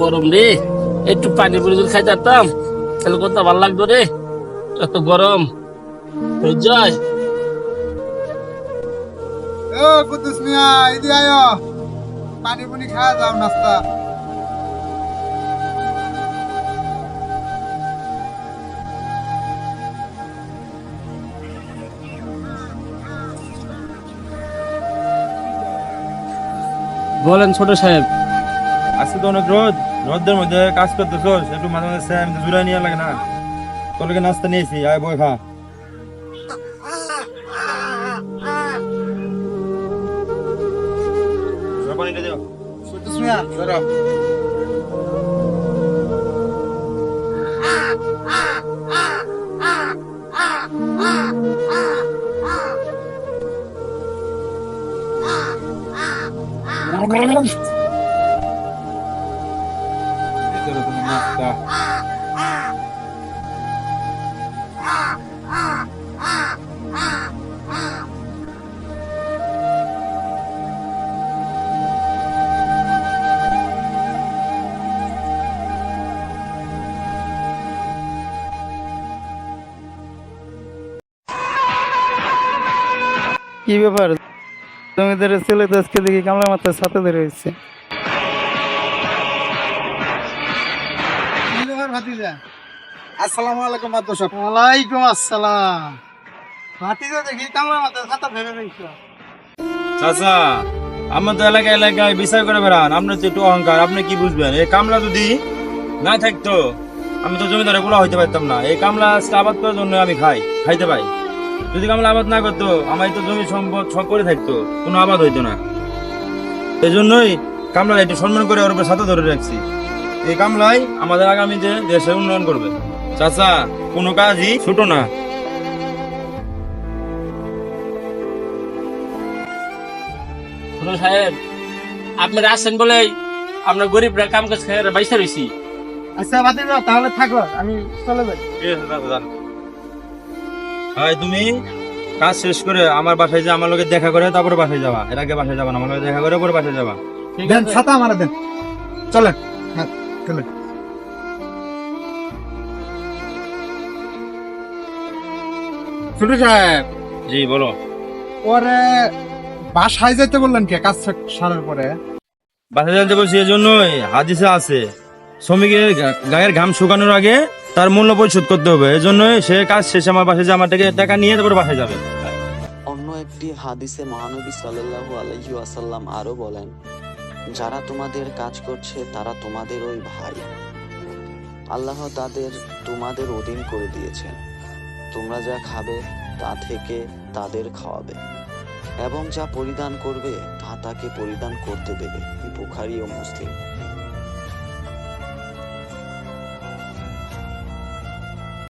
গরম রে। একটু পানি পুরি যদি খাইতে পারতাম তাহলে কত ভালো লাগতো রে। এত গরম। তো জয় ও কুদ্দুস মিয়া ইদি আয়ো। পানি পুনি খাওয়া যাও নাস্তা। বলেন ছোট সাহেব আজকে তো অনেক রোদ, রোদের মধ্যে কাজ করতেছো একটু মাঝে মাঝে স্যাম জুড়াই নিয়ে লাগে না। তোর নাস্তা নিয়েছি, আয় বই খা। পানিটা দিও। নাস্তা কি ব্যাপার? জমিদার ছেলে তো আজকে দেখি কামলা মাথার সাথে ধরে হয়েছে আসসালামু আলাইকুম মাদ্রাসা। ওয়ালাইকুম আসসালাম। ভাতিজা দেখি কামড়া মাথা খাতা ধরে রইছো চাচা আমার তো এলাকা এলাকায় বিচার করে বেড়ান। আপনার একটু অহংকার আপনি কি বুঝবেন? এই কামলা যদি না থাকতো আমি তো জমিদারে গুলা হইতে পারতাম না। এই কামলা আবাদ করার জন্য আমি খাই খাইতে পাই। যদি কামলা আবাদ না করতো আমার তো জমি সম্পদ সব করে থাকতো কোনো আবাদ হইতো না। এই জন্যই কামলা একটু সম্মান করে ওর উপর সাথে ধরে রাখছি। এই কামলাই আমাদের আগামী যে দেশে উন্নয়ন করবে। চাচা কোনো কাজই ছোট না। সাহেব আপনারা আসেন বলে আমরা গরিবরা কাম কাজ খেয়ে বাইসা রয়েছি আচ্ছা ভাতিজা তাহলে থাকো আমি চলে যাই। ভাই তুমি কাজ শেষ করে আমার বাসায় যে আমার লোকে দেখা করে তারপরে বাসায় যাবা। এর আগে বাসায় যাবা না আমার লোকে দেখা করে পরে বাসায় যাবা। দেন ছাতা আমার দেন। চলেন। চলেন ছোট সাহেব। জি বলো। পরে বাসায় যেতে বললেন কে কাজ সারার পরে? বাসায় যাতে বলছি এই জন্যই হাদিসে আছে। শ্রমিকের গায়ের ঘাম শুকানোর আগে তার মূল্য পরিশোধ করতে হবে। এই জন্যই সে কাজ শেষে আমার বাসায় যে আমার টাকা টাকা নিয়ে তারপরে বাসায় যাবে। অন্য একটি হাদিসে মহানবী সাল্লাল্লাহু আলাইহি ওয়াসাল্লাম আরও বলেন যারা তোমাদের কাজ করছে, তারা তোমাদের ওই ভাই। আল্লাহ তাদের তোমাদের অধীন করে দিয়েছেন। তোমরা যা খাবে, তা থেকে তাদের খাওয়াবে। এবং যা পরিধান করবে, তা তাকে পরিধান করতে দেবে বুখারি ও মুসলিম।